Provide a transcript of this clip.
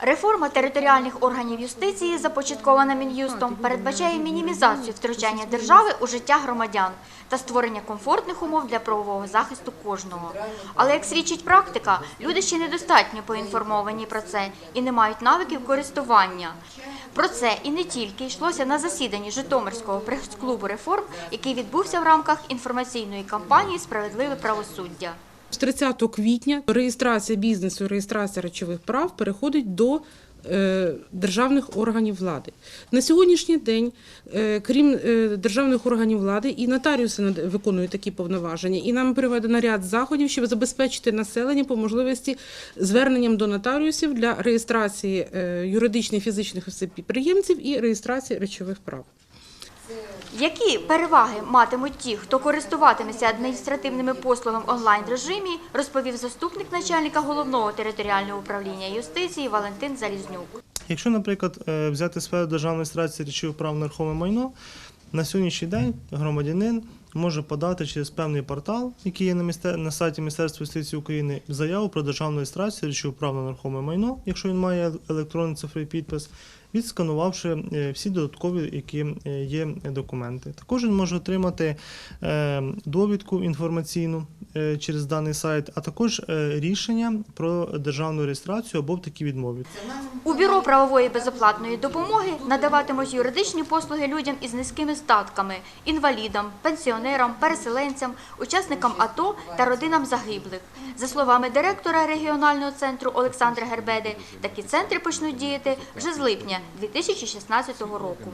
Реформа територіальних органів юстиції, започаткована Мін'юстом, передбачає мінімізацію втручання держави у життя громадян та створення комфортних умов для правового захисту кожного. Але, як свідчить практика, люди ще недостатньо поінформовані про це і не мають навиків користування. Про це і не тільки йшлося на засіданні Житомирського прес-клубу реформ, який відбувся в рамках інформаційної кампанії Справедливе правосуддя. З 30 квітня реєстрація бізнесу, реєстрація речових прав переходить до е, державних органів влади. На сьогоднішній день, е, крім е, державних органів влади, і нотаріуси виконують такі повноваження. І нам приведено ряд заходів, щоб забезпечити населення по можливості зверненням до нотаріусів для реєстрації юридичних фізичних осіб підприємців і реєстрації речових прав. Які переваги матимуть ті, хто користуватиметься адміністративними послугами онлайн-режимі, розповів заступник начальника головного територіального управління юстиції Валентин Залізнюк. Якщо, наприклад, е, взяти сферу державної реєстрації речових прав на нерухоме майно, на сьогоднішній день громадянин може подати через певний портал, який є на, місте... на сайті Міністерства юстиції України, заяву про державну реєстрацію речових прав на нерухоме майно, якщо він має електронний цифровий підпис, відсканувавши е, всі додаткові, які е, є документи. Також він може отримати е, довідку інформаційну через даний сайт, а також рішення про державну реєстрацію або в такій відмові. У бюро правової безоплатної допомоги надаватимуть юридичні послуги людям із низькими статками, інвалідам, пенсіонерам, переселенцям, учасникам АТО та родинам загиблих. За словами директора регіонального центру Олександра Гербеди, такі центри почнуть діяти вже з липня 2016 року.